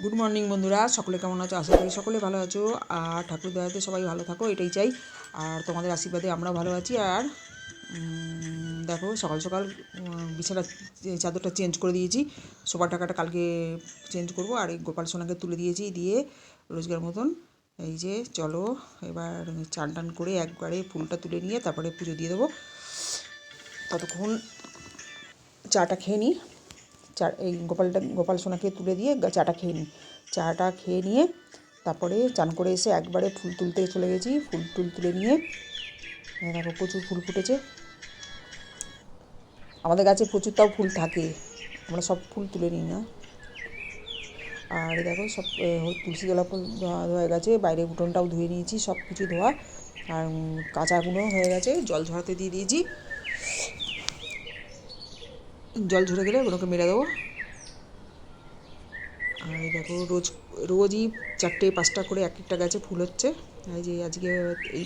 Good morning বন্ধুরা। সকলে কেমন আছো? আশা করি সকলে ভালো আছো। আর ঠাকুর দয়াতে সবাই ভালো থাকো, এটাই চাই। আর তোমাদের আশীর্বাদে আমরাও ভালো আছি। আর দেখো, সকাল সকাল বিছানা চাদরটা চেঞ্জ করে দিয়েছি। সোফার টাকাটা কালকে চেঞ্জ করব। আর এই গোপাল সোনাকে তুলে দিয়েছি দিয়ে রোজগার মতন। এই যে, চলো, এবার চান টান করে একবারে ফুলটা তুলে নিয়ে তারপরে পুজো দিয়ে দেবো। ততক্ষণ চাটা খেয়ে নিই চা, এই গোপালটা, গোপাল সোনাকে তুলে দিয়ে চাটা খেয়ে নিই চাটা খেয়ে নিয়ে তারপরে চান করে এসে একবারে ফুল তুলতে চলে গেছি। ফুল টুল তুলে নিয়ে দেখো প্রচুর ফুল ফুটেছে। আমাদের গাছে প্রচুর তাও ফুল থাকে। আমরা সব ফুল তুলে নিই না। আর দেখো সব তুলসী গোলাপ ফুল হয়ে গেছে। বাইরে উঠোনটাও ধুয়ে নিয়েছি সব কিছু ধোয়া। আর কাঁচাগুলো হয়ে গেছে। জল ঝরাতে দিয়ে দিয়েছি। জল ঝরে গেলে ওগুলোকে মেরে দেবো। আর দেখো, রোজ, রোজই চারটে পাঁচটা করে এক একটা গাছে ফুল হচ্ছে। এই যে আজকে এই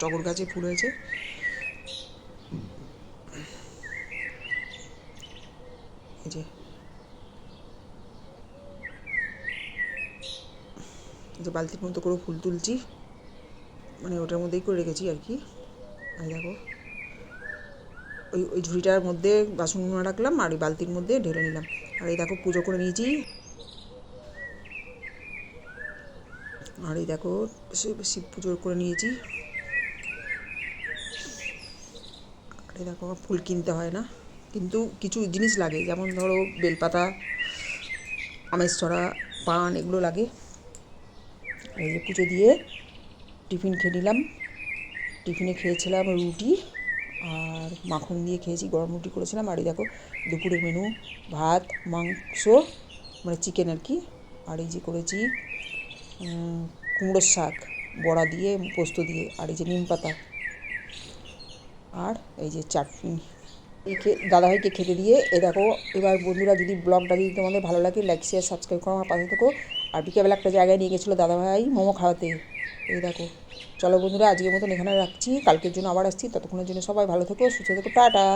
টগর গাছে ফুল হয়েছে। এই যে। যে বালতির মতো করে ফুল তুলছি। মানে ওটার মধ্যেই করে রেখেছি আর কি। আর দেখো ওই ওই ঝুড়িটার মধ্যে বাসনগুলো রাখলাম আর ওই বালতির মধ্যে ঢেলে নিলাম। আর এই দেখো পুজো করে নিয়েছি। আর এই দেখো শিব পুজো করে নিয়েছি। আর এই দেখো ফুল কিনতে হয় না। কিন্তু কিছু জিনিস লাগে, যেমন ধরো বেলপাতা, আমের ছড়া পান এগুলো লাগে। এই যে পুজো দিয়ে টিফিন খেয়ে নিলাম। টিফিনে খেয়েছিলাম রুটি। আর মাখন দিয়ে খেয়েছি, গরম রুটি করেছিলাম। আর এই দেখো, দুপুরের মেনু ভাত, মাংস মানে চিকেন আর কি। আর এই যে করেছি কুমড়োর শাক, বড়া দিয়ে, পোস্ত দিয়ে, আর এই যে নিম পাতা। আর এই যে চাটনি। দাদাভাইকে খেতে দিয়ে, এ দেখো, এবার বন্ধুরা যদি ব্লগটা যদি তোমাদের ভালো লাগে লাইক শেয়ার সাবস্ক্রাইব করো আমার পাশে থেকো। আর বিকেলবেলা একটা জায়গায় নিয়ে গেছিল দাদাভাই মোমো খাওয়াতে। এই দেখো, চলো বন্ধুরা, আজকের মতন এখানে রাখছি। কালকের জন্য আবার আসছি। ততক্ষণের জন্য সবাই ভালো থেকো, সুস্থ থেকো, টাটা।